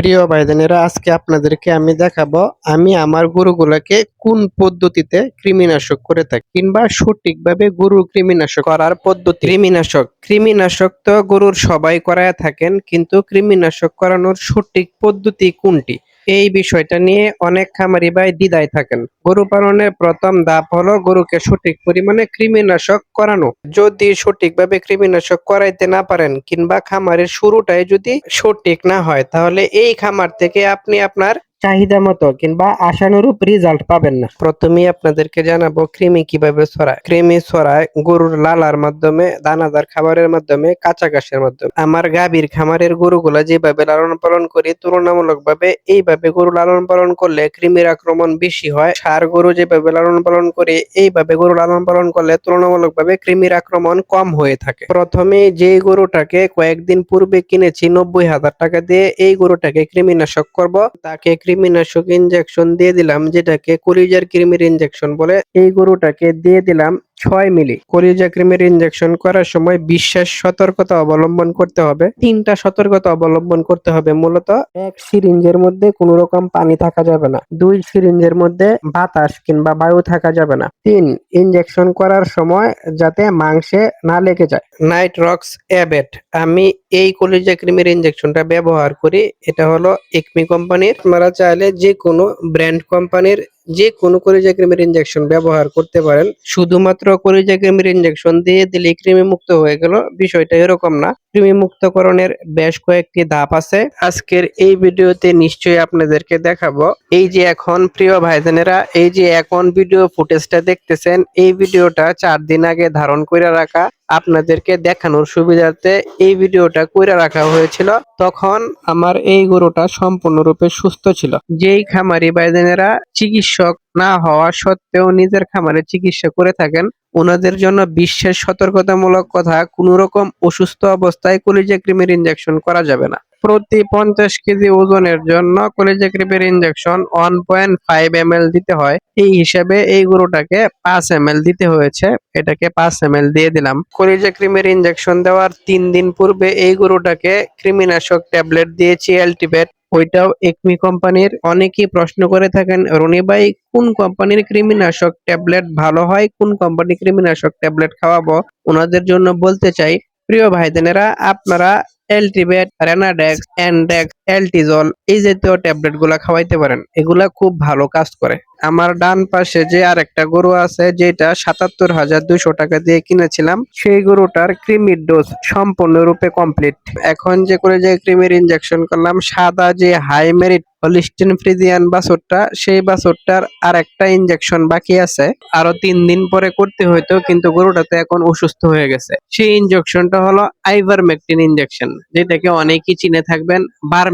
প্রিয় ভাইজানেরা, আজকে আপনাদেরকে আমি দেখাবো, আমি আমার গরুগুলোকে কোন পদ্ধতিতে কৃমিনাশক করে থাকি কিংবা সঠিকভাবে গরু কৃমিনাশক করার পদ্ধতি। কৃমিনাশক কৃমিনাশক তো গরুর সবাই করায় থাকেন, কিন্তু কৃমিনাশক করানোর সঠিক পদ্ধতি কোনটি? এই বিষয়টা নিয়ে অনেক খামারি ভাই দ্বিধায় থাকেন। গরু পালনের প্রথম ধাপ হলো গরুকে সঠিক পরিমাণে কৃমিনাশক করানো। যদি সঠিকভাবে কৃমিনাশক করাইতে না পারেন কিংবা খামারের শুরুটাই যদি সঠিক না হয়, তাহলে এই খামার থেকে আপনি আপনার চাহিদা মতো কিংবা আশানুরূপ রেজাল্ট পাবেন না। প্রথমেই আপনাদেরকে জানাব কৃমি কীভাবে ছড়ায়। কৃমি ছড়ায় গরুর লালার মাধ্যমে, দানাদার খাবারের মাধ্যমে, কাঁচা ঘাসের মাধ্যমে। আমার গাভীর খামারের গরুগুলা যেভাবে লালন পালন করি, তুলনামূলকভাবে এইভাবে গরু লালন পালন করলে কৃমির আক্রমণ বেশি হয়। সার গরু যেভাবে লালন পালন করি, এইভাবে গরু লালন পালন করলে তুলনামূলকভাবে কৃমির আক্রমণ কম হয়ে থাকে। প্রথমে যে গরুটাকে কয়েকদিন পূর্বে কিনেছি, নব্বই হাজার টাকা দিয়ে, এই গরুটাকে কৃমিনাশক করব। তাকে কৃমিনাশক ইঞ্জেকশন দিয়ে দিলাম যেটাকে কলিজার কৃমির ইনজেকশন বলে। এই গরুটাকে দিয়ে দিলাম। ছয় মিলি। কলিজা ক্রিমের ইনজেকশন করার সময় বিশ্বাস সতর্কতা অবলম্বন করতে হবে। তিনটা সতর্কতা অবলম্বন করতে হবে মূলত এক সিরিঞ্জের মধ্যে কোনো রকম পানি থাকা যাবে না। দুই সিরিঞ্জের মধ্যে বাতাস কিংবা বায়ু থাকা যাবে না। তিন ইনজেকশন করার সময় যাতে মাংসে না লেগে যায়। নাইট রক্স অ্যাবেট। আমি এই কলিজা ক্রিমের ইনজেকশনটা ব্যবহার করি। এটা হলো একমি কোম্পানির। আপনারা চাইলে যে কোনো ব্র্যান্ড কোম্পানির যে কোনো কলিজা ক্রিমের ইনজেকশন ব্যবহার করতে পারেন। শুধুমাত্র কলিজা ক্রিমের ইনজেকশন দিয়ে দিলে কৃমি মুক্ত হয়ে গেল। বিষয়টা এরকম না। কৃমি মুক্তকরণের বেশ কয়েকটি ধাপ আছে। আজকের এই ভিডিওতে নিশ্চয়ই আপনাদেরকে দেখাবো। এই যে এখন প্রিয় ভাইজানেরা, এই যে এখন ভিডিও ফুটেজটা দেখতেছেন, এই ভিডিওটা চার দিন আগে ধারণ করে রাখা। আপনাদেরকে দেখানোর সুবিধার্থে এই ভিডিওটা কইরা রাখা হয়েছিল। তখন আমার এই গরুটা সম্পূর্ণরূপে সুস্থ ছিল। যেই খামারি বাইদেনেরা চিকিৎসক না হওয়া সত্ত্বেও নিজের খামারে চিকিৎসা করে থাকেন, ওনাদের জন্য বিশ্বের সতর্কতামূলক কথা, কোনো রকম অসুস্থ অবস্থায় কলিজা ক্রিমের ইনজেকশন করা যাবে না। প্রতি পঞ্চাশ কেজি ওজনের জন্য কলিজা ক্রিমের injection one point five M দিতে হয়। এই হিসাবে এই গরুটাকে পাঁচ এম দিতে হয়েছে। এটাকে পাঁচ এম দিয়ে দিলাম। কলিজা ক্রিমের ইনজেকশন দেওয়ার তিন দিন পূর্বে এই গরুটাকে কৃমিনাশক ট্যাবলেট দিয়েছি অ্যালটিভেট ওইটাও একমি কোম্পানির। অনেকেই প্রশ্ন করে থাকেন, রনি ভাই, কোন কোম্পানির কৃমিনাশক ট্যাবলেট ভালো হয়? কোন কোম্পানি কৃমিনাশক ট্যাবলেট খাওয়াবো? ওনাদের জন্য বলতে চাই, প্রিয় ভাইদেনেরা, আপনারা Alphabet, Renadex, and Dex. এলটিজল এই জাতীয় ট্যাবলেটগুলা খাওয়াইতে পারেন। এগুলা খুব ভালো কাজ করে। আমার ডান পাশে যে আর একটা গরু আছে, যেটা সাতাত্তর হাজার দুশো টাকা দিয়ে কিনেছিলাম, সেই গরুটার ক্রিমির ডোজ সম্পূর্ণরূপে কমপ্লিট। এখন যে করে যে ক্রিমির ইনজেকশন করলাম, সাদা যে হাই মেরিট হলিস্টিন ফ্রিজিয়ান বাছরটা, সেই বাছরটার আর একটা ইনজেকশন বাকি আছে। আরও তিন দিন পরে করতে হইতো কিন্তু গরুটাতে এখন অসুস্থ হয়ে গেছে। সেই ইনজেকশনটা হলো আইভারমেকটিন ইনজেকশন যেটাকে অনেকেই চিনে থাকবেন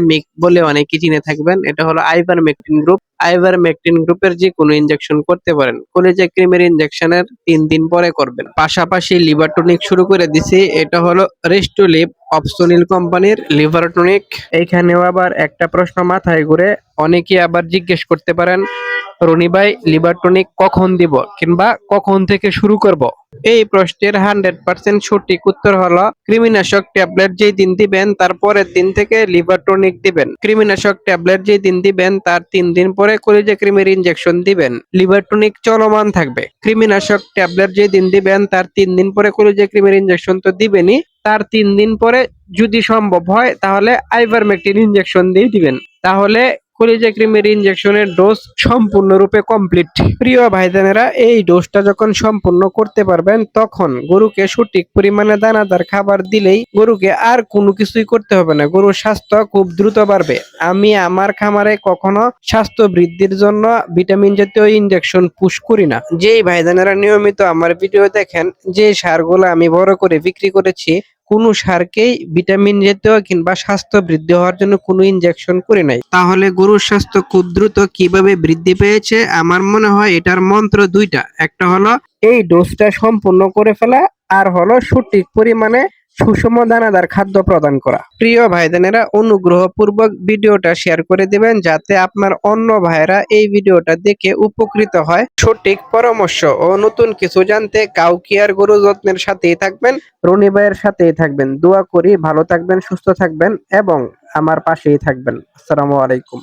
বারমিক বলে অনেকেই চিনে থাকবেন। এটা হলো আইভার মেকটিন গ্রুপ। আইভারমেকটিন গ্রুপের যে কোনো ইনজেকশন করতে পারেন। কলেজে ক্রিমের ইনজেকশনের তিন দিন পরে করবেন। পাশাপাশি লিভার টনিক শুরু করে দিছি, এটা হলো রেস্টোলিভ অপসোনিল কোম্পানির লিভার টনিক এইখানেও আবার একটা প্রশ্ন মাথায় ঘুরে অনেকে আবার জিজ্ঞেস করতে পারেন, রনি ভাই লিভার টনিক কখন দিব কিংবা কখন থেকে শুরু করব? এই প্রশ্নের হান্ড্রেড পার্সেন্ট সঠিক উত্তর হলো, কৃমিনাশক ট্যাবলেট যেই দিন দিবেন, তার পরের দিন থেকে লিভার টনিক দিবেন। কৃমিনাশক ট্যাবলেট যেই দিন দিবেন, তার তিন দিন পরে কলিজা ক্রিমের ইনজেকশন দিবেন। লিভার টনিক চলমান থাকবে। কৃমিনাশক ট্যাবলেট যে দিন দিবেন, তার তিন দিন পরে কলিজা ক্রিমের ইনজেকশন তো দিবেনই। তার তিন দিন পরে যদি সম্ভব হয়, তাহলে আইভারমেকটিন ইনজেকশন দিয়ে দিবেন। তাহলে কলিজা ক্রিমের ইনজেকশনের ডোজ সম্পূর্ণরূপে কমপ্লিট প্রিয় ভাইজানেরা, এই ডোজটা যখন সম্পূর্ণ করতে পারবেন, তখন গরুকে সঠিক পরিমাণে দানাদার খাবার দিলেই গরুকে আর কোনো কিছুই করতে হবে না। গরুর স্বাস্থ্য খুব দ্রুত বাড়বে। আমি আমার খামারে কখনো স্বাস্থ্য বৃদ্ধির জন্য ভিটামিন জাতীয় ইনজেকশন পুশ করি না। যেই ভাইজানেরা নিয়মিত আমার ভিডিও দেখেন, যে সারগুলো আমি বড় করে বিক্রি করেছি কোনো সারকেই ভিটামিন জাতীয় কিংবা স্বাস্থ্য বৃদ্ধি হওয়ার জন্য কোনো ইনজেকশন করে নাই। তাহলে গরুর স্বাস্থ্য খুব দ্রুত কীভাবে বৃদ্ধি পেয়েছে? আমার মনে হয় এটার মন্ত্র দুইটা। একটা হলো, এই ডোজটা সম্পূর্ণ করে ফেলা, আর হলো সঠিক পরিমাণে সুষম দানাদার খাদ্য প্রদান করা। প্রিয় ভাইদেনেরা, অনুগ্রহপূর্বক ভিডিওটা শেয়ার করে দিবেন যাতে আপনার অন্য ভাইরা এই ভিডিওটা দেখে উপকৃত হয়। সঠিক পরামর্শ ও নতুন কিছু জানতে কাউকিয়ার গরু যত্নের সাথেই থাকবেন, রনি ভাইয়ের সাথেই থাকবেন। দোয়া করি, ভালো থাকবেন, সুস্থ থাকবেন এবং আমার পাশেই থাকবেন। আসসালামু আলাইকুম।